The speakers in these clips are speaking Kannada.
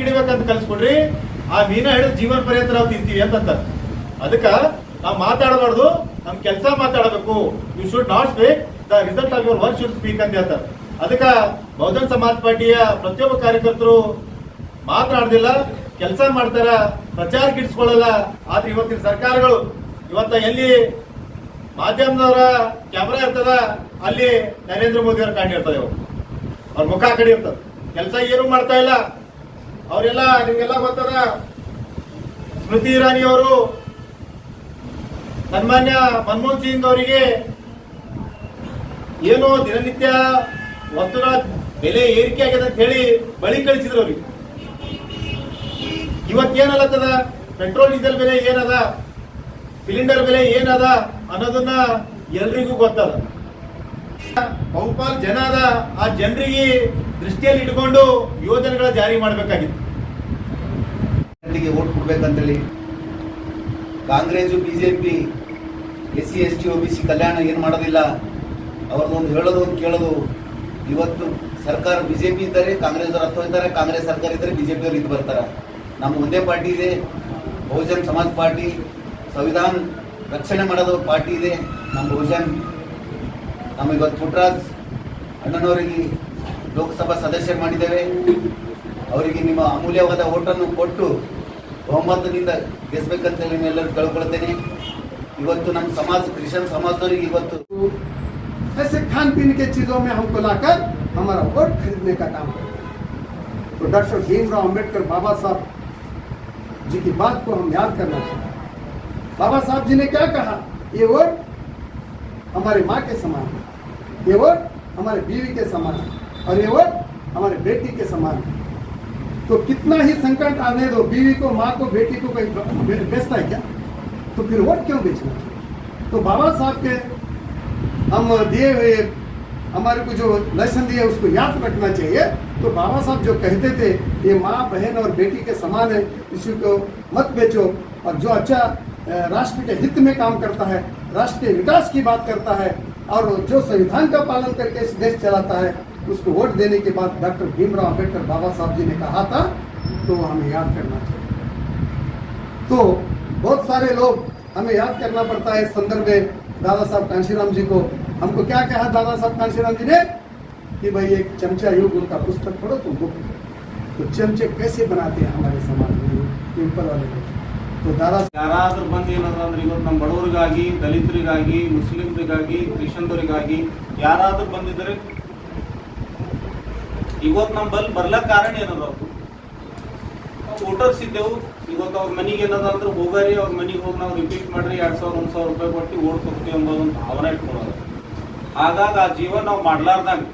ಹಿಡಿಬೇಕಂತ ಕಲ್ಸ್ಕೊಡ್ರಿ. ಆ ಮೀನ ಹಿಡಿದು ಜೀವನ ಪರ್ಯಂತ ನಾವು ತಿಂತೀವಿ ಅಂತಂತ. ಅದಕ್ಕ ನಾವು ಮಾತಾಡಬಾರ್ದು, ನಮ್ ಕೆಲಸ ಮಾತಾಡಬೇಕು. You should not speak the result of your work should speak ಅಂತ ಹೇಳ್ತಾರೆ. ಅದಕ್ಕ ಬಹುಜನ್ ಸಮಾಜ್ ಪಾರ್ಟಿಯ ಪ್ರತಿಯೊಬ್ಬ ಕಾರ್ಯಕರ್ತರು ಮಾತನಾಡ್ದಿಲ್ಲ ಕೆಲಸ ಮಾಡ್ತಾರ, ಪ್ರಚಾರ ಗಿಡಿಸ್ಕೊಳ್ಳಲ್ಲ ಆದ್ರೆ ಇವತ್ತಿನ ಸರ್ಕಾರಗಳು ಇವತ್ತ ಎಲ್ಲಿ ಮಾಧ್ಯಮದವರ ಕ್ಯಾಮ್ರಾ ಇರ್ತದ, ಅಲ್ಲಿ ನರೇಂದ್ರ ಮೋದಿ ಅವ್ರ ಕಾಣಿ ಇರ್ತದೆ ಅವ್ರ ಮುಖ ಕಡಿ ಕಡೆ ಇರ್ತದೆ. ಕೆಲಸ ಏನು ಮಾಡ್ತಾ ಇಲ್ಲ. ಅವರೆಲ್ಲ ನಿಮ್ಗೆಲ್ಲ ಗೊತ್ತದ? ಸ್ಮೃತಿ ಇರಾನಿ ಅವರು ಸನ್ಮಾನ್ಯ ಮನಮೋಹನ್ ಸಿಂಗ್ ಅವರಿಗೆ ಏನೋ ದಿನನಿತ್ಯ ವಸ್ತುಗಳ ಬೆಲೆ ಏರಿಕೆ ಆಗಿದೆ ಅಂತ ಹೇಳಿ ಬಳಿ ಕಳಿಸಿದ್ರು ಅವ್ರಿಗೆ. ಇವತ್ತೇನಲ್ಲತ್ತದ ಪೆಟ್ರೋಲ್, ಡೀಸೆಲ್ ಬೆಲೆ ಏನದ? ಸಿಲಿಂಡರ್ ಬೆಲೆ ಏನದ ಅನ್ನೋದನ್ನ ಎಲ್ರಿಗೂ ಗೊತ್ತದ. ಬಹುಪಾಲ್ ಜನದ ಆ ಜನರಿಗೆ ದೃಷ್ಟಿಯಲ್ಲಿ ಇಟ್ಕೊಂಡು ಯೋಜನೆಗಳ ಜಾರಿ ಮಾಡಬೇಕಾಗಿತ್ತು. ಜನರಿಗೆ vote ಕೊಡ್ಬೇಕಂತೇಳಿ Congress, BJP S C S T O B C ಕಲ್ಯಾಣ ಏನು ಮಾಡೋದಿಲ್ಲ. ಅವ್ರದ್ದೊಂದು ಹೇಳೋದು ಒಂದು ಕೇಳೋದು. ಇವತ್ತು ಸರ್ಕಾರ ಬಿಜೆಪಿ ಇದ್ದಾರೆ ಕಾಂಗ್ರೆಸ್ ಅವ್ರು ಹತ್ತು ಹೋಗ್ತಾರೆ ಕಾಂಗ್ರೆಸ್ ಸರ್ಕಾರ ಇದ್ದಾರೆ ಬಿಜೆಪಿ ಅವ್ರು ಇದು ಬರ್ತಾರೆ. ನಮ್ಮ ಒಂದೇ ಪಾರ್ಟಿ ಇದೆ, ಬಹುಜನ್ ಸಮಾಜ್ ಪಾರ್ಟಿ, ಸಂವಿಧಾನ ರಕ್ಷಣೆ ಮಾಡೋದು ಪಾರ್ಟಿ ಇದೆ, ನಮ್ಮ ಬಹುಜನ್ ನಮ್ಮ ಇವತ್ತು ಪುಟ್ರಾಜ್ ಅಣ್ಣನವರಿಗೆ ಲೋಕಸಭಾ ಸದಸ್ಯರು ಮಾಡಿದ್ದೇವೆ ಅವರಿಗೆ ನಿಮ್ಮ ಅಮೂಲ್ಯವಾದ ಓಟನ್ನು ಕೊಟ್ಟು ಬಹುಮತದಿಂದ ಗೆಲ್ಬೇಕಂತೇಳಿ ನಿಮ್ಮೆಲ್ಲರೂ ಕೇಳ್ಕೊಳ್ತೇನೆ ಇವತ್ತು ನಮ್ಮ ಸಮಾಜ ಕ್ರಿಶ್ಚಿಯನ್ ಸಮಾಜದವರಿಗೆ ಇವತ್ತು ऐसे खान पीने के चीजों में हमको लाकर हमारा वोट खरीदने का काम करें तो डॉक्टर भीमराव अंबेडकर बाबा साहब जी की बात को हम याद करना चाहिए बाबा साहब जी ने क्या कहा ये वोट हमारे माँ के समान है। ये वोट हमारे बीवी के समान है और ये वोट हमारे बेटी के समान है। तो कितना ही संकट आने दो, बीवी को, माँ को, बेटी को कोई बेचता है क्या? तो फिर वोट क्यों बेचना? तो बाबा साहब के हम दिए हुए, हमारे को जो लेसन दिए, उसको याद रखना चाहिए। तो बाबा साहब जो कहते थे, ये माँ, बहन और बेटी के समान है, इसी को मत बेचो। और जो अच्छा राष्ट्र के हित में काम करता है, राष्ट्र के विकास की बात करता है और जो संविधान का पालन करके इस देश चलाता है, उसको वोट देने के बाद डॉक्टर भीमराव अंबेडकर बाबा साहब जी ने कहा था तो हमें याद करना चाहिए। तो बहुत सारे लोग हमें याद करना पड़ता है इस संदर्भ में, दादा साहब कांशीराम जी को। हमको क्या कहा दादा साहब कांशीराम जी ने? कि भाई एक चमचा योग उनका पुस्तक पढ़ो तो बुक तो चमचे कैसे बनाते हैं हमारे समाज में ऊपर वाले लोग? ಯಾರಾದ್ರೂ ಬಂದು ಏನದ ಅಂದ್ರೆ ಇವತ್ತು ನಮ್ಮ ಬಡವರಿಗಾಗಿ, ದಲಿತರಿಗಾಗಿ, ಮುಸ್ಲಿಮರಿಗಾಗಿ ಕ್ರಿಶ್ಚಿಯನ್ದವರಿಗಾಗಿ ಯಾರಾದ್ರೂ ಬಂದಿದ್ರೆ ಇವತ್ತು ನಮ್ಮ ಬಲ್ ಬರ್ಲಕ್ ಕಾರಣ ಏನದ? ವೋಟರ್ಸ್ ಇದ್ದೆವು ಇವತ್ತು ಅವ್ರ ಮನೆಗೆ ಏನದ ಅಂದ್ರೆ ಹೋಗಾರಿ, ಅವ್ರ ಮನೆಗೆ ಹೋಗಿ ನಾವು ರಿಪೀಟ್ ಮಾಡ್ರಿ, ಎರಡ್ ಸಾವಿರ, ಒಂದ್ ಸಾವಿರ ರೂಪಾಯಿ ಕೊಟ್ಟು ಓಟ್ ಕೊಡ್ತೀವಿ ಒಂದು ಭಾವನೆ ಇಟ್ಕೊಳ್ಳೋದು ಹಾಗಾಗಿ ಆ ಜೀವನ ನಾವು ಮಾಡ್ಲಾರ್ದಂಗ.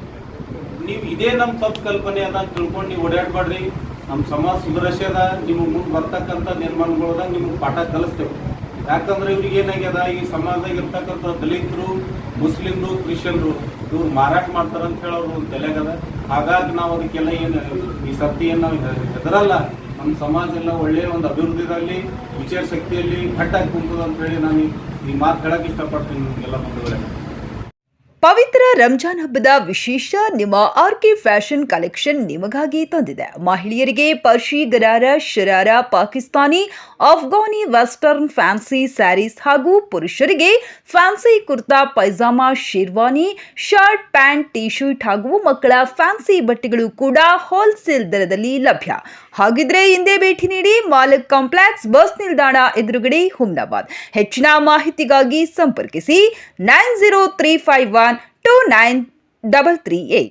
ನೀವು ಇದೇ ನಮ್ಮ ತಪ್ಪು ಕಲ್ಪನೆ ಅಂತ ತಿಳ್ಕೊಂಡು ನೀವು ಓಡಾಡ್ಬೇಡ್ರಿ. ನಮ್ಮ ಸಮಾಜ ಸುಧಾರಿಸ್ಯದ ನಿಮಗೆ ಮುಂದೆ ಬರ್ತಕ್ಕಂಥ ನಿರ್ಮಾಣಗಳದಾಗ ನಿಮಗೆ ಪಾಠ ಕಲಿಸ್ತೇವೆ. ಯಾಕಂದ್ರೆ ಇವ್ರಿಗೆ ಏನಾಗ್ಯದ? ಈ ಸಮಾಜದಾಗ ಇರ್ತಕ್ಕಂಥ ದಲಿತರು, ಮುಸ್ಲಿಮ್ರು, ಕ್ರಿಶ್ಚಿಯನ್ರು, ಇವ್ರು ಮಾರಾಟ ಮಾಡ್ತಾರ ಅಂತ ಹೇಳೋರು ತಲೆಗದ. ಹಾಗಾಗಿ ನಾವು ಅದಕ್ಕೆಲ್ಲ ಏನು ಈ ನಾವು ಹೆದರಲ್ಲ. ನಮ್ಮ ಸಮಾಜ ಎಲ್ಲ ಒಳ್ಳೆಯ ಒಂದು ಅಭಿವೃದ್ಧಿದಲ್ಲಿ, ವಿಚಾರ ಶಕ್ತಿಯಲ್ಲಿ ಗಟ್ಟಾಗಿ ಕುಂತದ ಅಂತ ಹೇಳಿ ನಾನು ಈ- ಈ ಮಾತು ಹೇಳಕ್ಕೆ ಇಷ್ಟಪಡ್ತೀನಿ ನಿಮಗೆಲ್ಲ ಬಂಧುಗಳೇ. ಪವಿತ್ರ ರಂಜಾನ್ ಹಬ್ಬದ ವಿಶೇಷ ನಿಮ್ಮ ಆರ್ಕೆ ಫ್ಯಾಷನ್ ಕಲೆಕ್ಷನ್ ನಿಮಗಾಗಿ ತಂದಿದೆ. ಮಹಿಳೆಯರಿಗೆ ಪರ್ಷಿ gharara, sharara, Pakistani Afghani western, fancy sarees ಹಾಗೂ ಪುರುಷರಿಗೆ fancy kurta, pyjama, sherwani, shirt, pant T shirt ಹಾಗೂ ಮಕ್ಕಳ ಫ್ಯಾನ್ಸಿ ಬಟ್ಟೆಗಳು ಕೂಡ ಹೋಲ್ಸೇಲ್ ದರದಲ್ಲಿ ಲಭ್ಯ. ಹಾಗಿದ್ರೆ ಹಿಂದೆ ಭೇಟಿ ನೀಡಿ ಮಾಲಕ್ ಕಾಂಪ್ಲೆಕ್ಸ್ ಬಸ್ ನಿಲ್ದಾಣ ಎದುರುಗಡೆ ಹುಮ್ನಾಬಾದ್. ಹೆಚ್ಚಿನ ಮಾಹಿತಿಗಾಗಿ ಸಂಪರ್ಕಿಸಿ nine zero three five one two nine double three eight